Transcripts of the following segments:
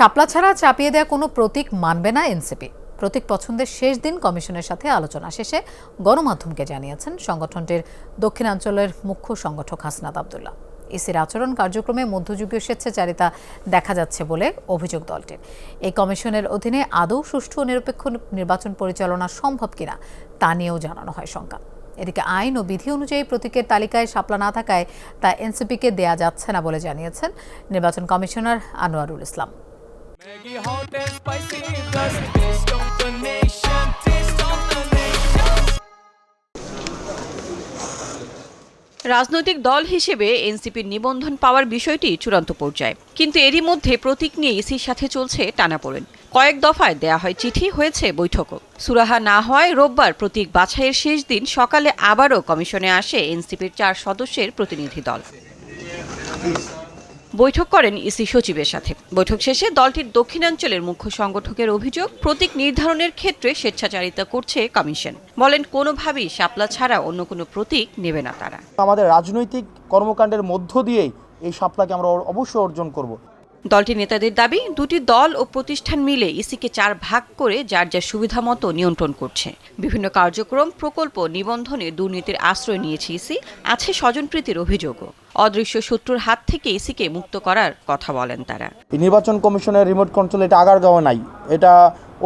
শাপলা ছাড়া চাপিয়ে দেওয়া কোনো প্রতীক মানবে না এনসিপি। প্রতীক পছন্দের শেষ দিন কমিশনের সাথে আলোচনা শেষে গণমাধ্যমকে জানিয়েছেন সংগঠনটির দক্ষিণাঞ্চলের মুখ্য সংগঠক হাসনাত আবদুল্লাহ। ইসির আচরণ কার্যক্রমে মধ্যযুগীয় স্বেচ্ছাচারিতা দেখা যাচ্ছে বলে অভিযোগ দলটির। এই কমিশনের অধীনে আদৌ সুষ্ঠু ও নিরপেক্ষ নির্বাচন পরিচালনা সম্ভব কিনা তা নিয়েও জানানো হয় শঙ্কা। এদিকে আইন ও বিধি অনুযায়ী প্রতীকের তালিকায় শাপলা না থাকায় তা এনসিপিকে দেয়া যাচ্ছে না বলে জানিয়েছেন নির্বাচন কমিশনার আনোয়ারুল ইসলাম। রাজনৈতিক দল হিসেবে এনসিপির নিবন্ধন পাওয়ার বিষয়টি চূড়ান্ত পর্যায়ে। কিন্তু এরই মধ্যে প্রতীক নিয়ে ইসির সাথে চলছে টানাপোড়েন। কয়েক দফায় দেয়া হয় চিঠি, হয়েছে বৈঠকও। সুরাহা না হওয়ায় রোববার প্রতীক বাছাইয়ের শেষ দিন সকালে আবারও কমিশনে আসে এনসিপির চার সদস্যের প্রতিনিধি দল। বৈঠক করেন ইসি সচিবের সাথে। বৈঠক শেষে দলটির দক্ষিণাঞ্চলের মুখ্য সংগঠকের অভিযোগ, প্রতীক নির্ধারণের ক্ষেত্রে স্বেচ্ছাচারিতা করছে কমিশন। বলেন, কোনোভাবেই শাপলা ছাড়া অন্য কোনো প্রতীক নেবে না তারা। আমাদের রাজনৈতিক কর্মকাণ্ডের মধ্য দিয়েই এই সাপলাকে আমরা অবশ্যই অর্জন করব। দলটির নেতাদের দাবি, দুটি দল ও প্রতিষ্ঠান মিলে ইসিকে চার ভাগ করে যার যা সুবিধা মতো নিয়ন্ত্রণ করছে। বিভিন্ন কার্যক্রম, প্রকল্প, নিবন্ধনে দুর্নীতির আশ্রয় নিয়েছে ইসি, আছে স্বজনপ্রীতির অভিযোগও। অদৃশ্য শত্রুর হাত থেকে ইসিকে মুক্ত করার কথা বলেন তারা। নির্বাচন কমিশনের রিমোট কন্ট্রোল এটা আগারগাঁও নাই, এটা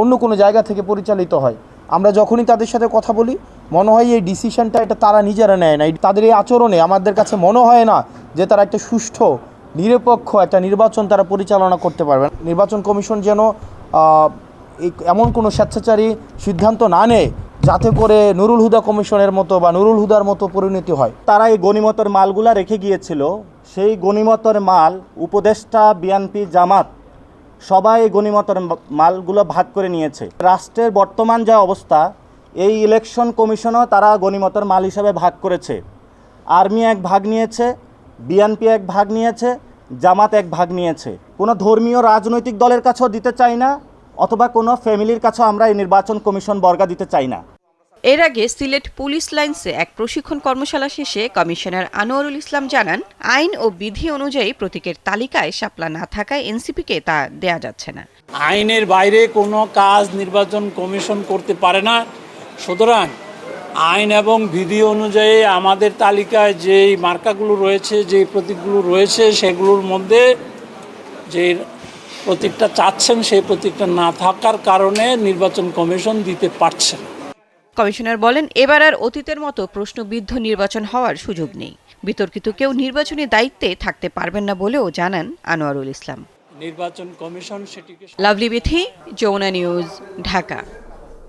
অন্য কোনো জায়গা থেকে পরিচালিত হয়। আমরা যখনই তাদের সাথে কথা বলি, মনে হয় এই ডিসিশনটা এটা তারা নিজেরা নেয় না তাদের এই আচরণে আমাদের কাছে মনে হয় না যে তারা একটা সুষ্ঠু নিরপেক্ষ একটা নির্বাচন তারা পরিচালনা করতে পারবে নির্বাচন কমিশন যেন এমন কোনো স্বেচ্ছাচারী সিদ্ধান্ত না নেয় যাতে করে নুরুল হুদা কমিশনের মতো বা নুরুল হুদার মতো পরিণতি হয়। তারা এই গণিমতের মালগুলা রেখে গিয়েছিল। সেই গণিমতের মাল উপদেষ্টা, বিএনপি, জামাত সবাই এই গণিমতের মালগুলো ভাগ করে নিয়েছে। রাষ্ট্রের বর্তমান যা অবস্থা, এই ইলেকশন কমিশনও তারা গণিমতের মাল হিসাবে ভাগ করেছে। আর্মি এক ভাগ নিয়েছে বিএনপি এক ভাগ নিয়েছে জামাত এক ভাগ নিয়েছে। কোনো ধর্মীয় রাজনৈতিক দলের কাছেও দিতে চাই না অথবা কোনো ফ্যামিলির কাছেও আমরা এই নির্বাচন কমিশন বর্গা দিতে চাই না। এর আগে সিলেট পুলিশ লাইন্সে এক প্রশিক্ষণ কর্মশালা শেষে কমিশনার আনোয়ারুল ইসলাম জানান আইন ও বিধি অনুযায়ী প্রতীকের তালিকায় শাপলা না থাকায় এনসিপিকে তা দেয়া যাচ্ছে না। আইনের বাইরে কোনো কাজ নির্বাচন কমিশন করতে পারে না। সুতরাং আইন এবং বিধি অনুযায়ী আমাদের তালিকায় যেই মার্কাগুলো রয়েছে যে প্রতীকগুলো রয়েছে সেগুলোর মধ্যে যে প্রতীকটা চাচ্ছেন সেই প্রতীকটা না থাকার কারণে নির্বাচন কমিশন দিতে পারছে না। কমিশনার বলেন এবার আর অতীতের মতো প্রশ্নবিদ্ধ নির্বাচন হওয়ার সুযোগ নেই। বিতর্কিত কেউ নির্বাচনী দায়িত্বে থাকতে পারবেন না বলেও জানান আনোয়ারুল ইসলাম। নির্বাচন কমিশন সেটিকে লাভলি বিথি যমুনা নিউজ ঢাকা।